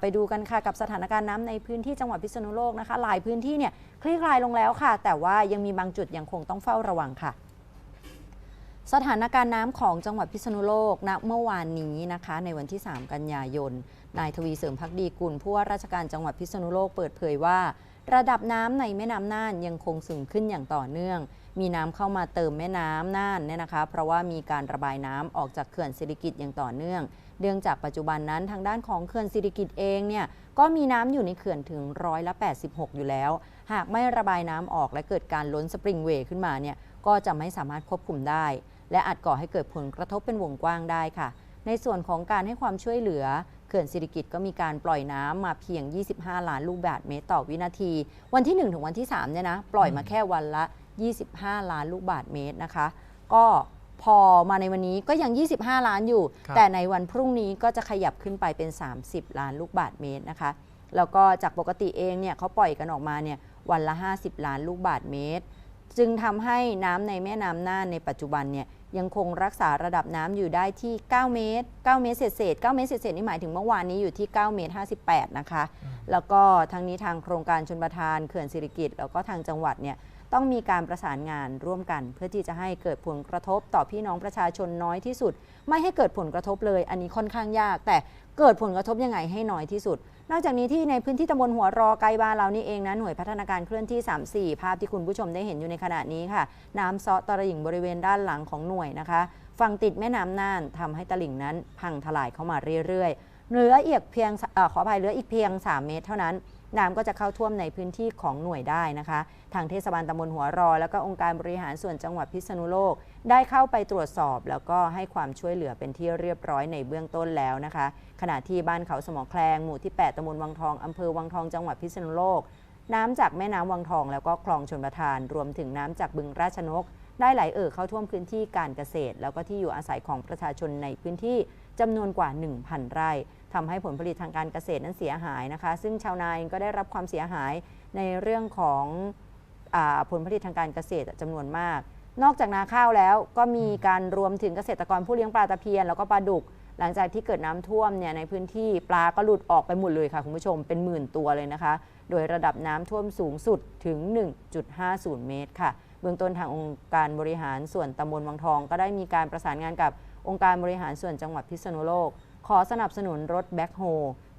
ไปดูกันค่ะกับสถานการณ์น้ำในพื้นที่จังหวัดพิษณุโลกนะคะ หลายพื้นที่เนี่ยคลี่คลายลงแล้วค่ะ แต่ว่ายังมีบางจุดยังคงต้องเฝ้าระวังค่ะ สถานการณ์น้ำของจังหวัดพิษณุโลกณเมื่อวานนี้นะคะ ในวันที่ 3 กันยายน นายทวีเสริมพักดีกุลผู้ว่าราชการจังหวัดพิษณุโลกเปิดเผยว่า ระดับน้ำในแม่น้ำน่านยังคงสูงขึ้นอย่างต่อเนื่องมีน้ำเข้ามาเติมแม่น้ำน่านเนี่ยนะคะ เพราะว่ามีการระบายน้ำออกจากเขื่อนสิริกิติ์อย่างต่อเนื่องเนื่องจากปัจจุบันนั้นทางด้านของเขื่อนสิริกิตเองเนี่ยก็มีน้ำอยู่ในเขื่อนถึงร้อยละ 86 อยู่แล้ว หากไม่ระบายน้ำออกและเกิดการล้นสปริงเวย์ขึ้นมาเนี่ยก็จะไม่สามารถควบคุมได้ และอาจก่อให้เกิดผลกระทบเป็นวงกว้างได้ค่ะ ในส่วนของการให้ความช่วยเหลือเขื่อนสิริกิตก็มีการปล่อยน้ำมาเพียง 25 ล้านลูกบาศก์เมตรต่อวินาที วันที่ 1 ถึงวันที่3เนี่ยนะปล่อยมาแค่วันละ 25 ล้านลูกบาศก์เมตรนะคะ ก็ พอมาในวันนี้ก็ยัง 25 ล้านอยู่ ครับแต่ในวันพรุ่งนี้ก็จะขยับขึ้นไปเป็น 30 ล้านลูกบาศก์เมตรนะคะ แล้วก็จากปกติเองเนี่ยเขาปล่อยกันออกมาเนี่ยวันละ 50 ล้านลูกบาศก์เมตร จึงทำให้น้ำในแม่น้ำน่านในปัจจุบันเนี่ยยังคงรักษาระดับน้ำอยู่ได้ที่ 9 เมตร 9 เมตรเศษเศษ9เมตรเศษเศษนี่หมายถึงเมื่อวานนี้อยู่ที่ 9 เมตร 58 นะคะแล้วก็ทั้งนี้ทางโครงการชนประทานเขื่อนสิริกิติ์แล้วก็ทางจังหวัดเนี่ย ต้องมีการประสานงานร่วมกัน เพื่อที่จะให้เกิดผลกระทบต่อพี่น้องประชาชนน้อยที่สุด ไม่ให้เกิดผลกระทบเลย อันนี้ค่อนข้างยาก แต่เกิดผลกระทบยังไงให้น้อยที่สุด นอกจากนี้ที่ในพื้นที่ตำบลหัวรอไกลบ้านเรานี่เองนะหน่วยพัฒนาการเคลื่อนที่ 34 ภาพที่คุณผู้ชมได้เห็นอยู่ในขณะนี้ค่ะ น้ำซาะตะลิ่งบริเวณด้านหลังของหน่วยนะคะฝั่งติดแม่น้ำน่านทำให้ตลิ่งนั้นพังทลายเข้ามาเรื่อยๆเหลืออีกเพียงอขออภัยเหลืออีกเพียง 3 เมตรเท่านั้น น้ำก็จะเข้าท่วมในพื้นที่ของหน่วยได้นะคะ ทางเทศบาลตำบลหัวรอ แล้วก็องค์การบริหารส่วนจังหวัดพิษณุโลก ได้เข้าไปตรวจสอบ แล้วก็ให้ความช่วยเหลือเป็นที่เรียบร้อยในเบื้องต้นแล้วนะคะ ขณะที่บ้านเขาสมอแคลงหมู่ที่ 8ตำบลวังทองอำเภอวังทองจังหวัดพิษณุโลก น้ำจากแม่น้ำวังทองแล้วก็คลองชนประทาน รวมถึงน้ำจากบึงราชนก ได้ไหลเอ่อเข้าท่วมพื้นที่การเกษตร แล้วก็ที่อยู่อาศัยของประชาชนในพื้นที่จำนวนกว่า 1,000 ไร่ทำให้ผลผลิตทางการเกษตรนั้นเสียหายนะคะ ซึ่งชาวนาเองก็ได้รับความเสียหายในเรื่องของอผลผลิตทางการเกษตรจำนวนมาก นอกจากนาข้าวแล้วก็มีการรวมถึงเกษตรกรผู้เลี้ยงปลาตะเพียน แล้วก็ปลาดุก หลังจากที่เกิดน้ำท่วมเนี่ยในพื้นที่ปลาก็หลุดออกไปหมดเลยค่ะคุณผู้ชมเป็นหมื่นตัวเลยนะคะ โดยระดับน้ำท่วมสูงสุดถึง 1.50 เมตรค่ะ เบื้องต้นทางองค์การบริหารส่วนตำบลวังทอง ก็ได้มีการประสานงานกับองค์การบริหารส่วนจังหวัดพิษณุโลก ขอสนับสนุนรถแบ็คโฮ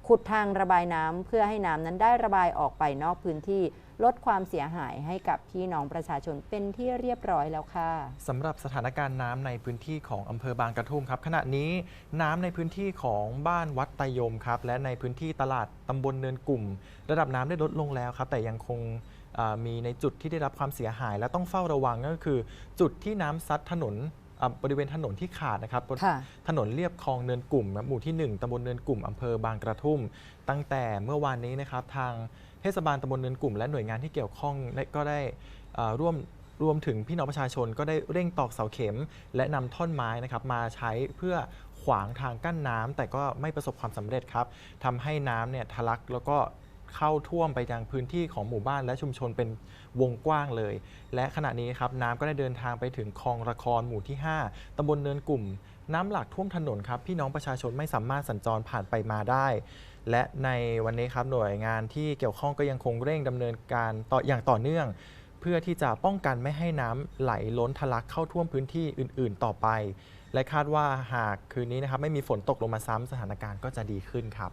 ขุดทางระบายน้ำเพื่อให้น้ำนั้นได้ระบายออกไปนอกพื้นที่ ลดความเสียหายให้กับพี่น้องประชาชนเป็นที่เรียบร้อยแล้วค่ะสำหรับสถานการณ์น้ำในพื้นที่ของอำเภอบางกระทุ่มครับ ขณะนี้น้ำในพื้นที่ของบ้านวัดไตยมครับ และในพื้นที่ตลาดตำบลเนินกลุ่ม ระดับน้ำได้ลดลงแล้วครับ แต่ยังคง มีในจุดที่ได้รับความเสียหาย และต้องเฝ้าระวังก็คือ จุดที่น้ำซัดถนนอะบริเวณถนนที่ขาดนะครับค่ะถนนเลียบคลองเนินกลุ่ม หมู่ที่ 1ตำบลเนินกลุ่มอำเภอบางกระทุ่ม ตั้งแต่เมื่อวานนี้นะครับ ทางเทศบาลตำบลเนินกลุ่ม และหน่วยงานที่เกี่ยวข้องได้ก็ได้เอ่อร่วมรวมถึงพี่น้องประชาชนก็ได้เร่งตอกเสาเข็ม และนำท่อนไม้นะครับมาใช้เพื่อขวางทางกั้นน้ำแต่ก็ไม่ประสบความสำเร็จครับทำให้น้ำเนี่ยทะลักแล้วก็ เข้าท่วมไปยังพื้นที่ของหมู่บ้านและชุมชนเป็นวงกว้างเลย และขณะนี้ครับน้ำก็ได้เดินทางไปถึงคลองระครหมู่ที่ 5ตำบลเนินกลุ่ม น้ำหลากท่วมถนนครับพี่น้องประชาชนไม่สามารถสัญจรผ่านไปมาได้ และในวันนี้ครับหน่วยงานที่เกี่ยวข้องก็ยังคงเร่งดำเนินการต่ออย่างต่อเนื่อง เพื่อที่จะป้องกันไม่ให้น้ำไหลล้นทะลักเข้าท่วมพื้นที่อื่น ๆ ต่อไป และคาดว่าหากคืนนี้นะครับไม่มีฝนตกลงมาซ้ำสถานการณ์ก็จะดีขึ้นครับ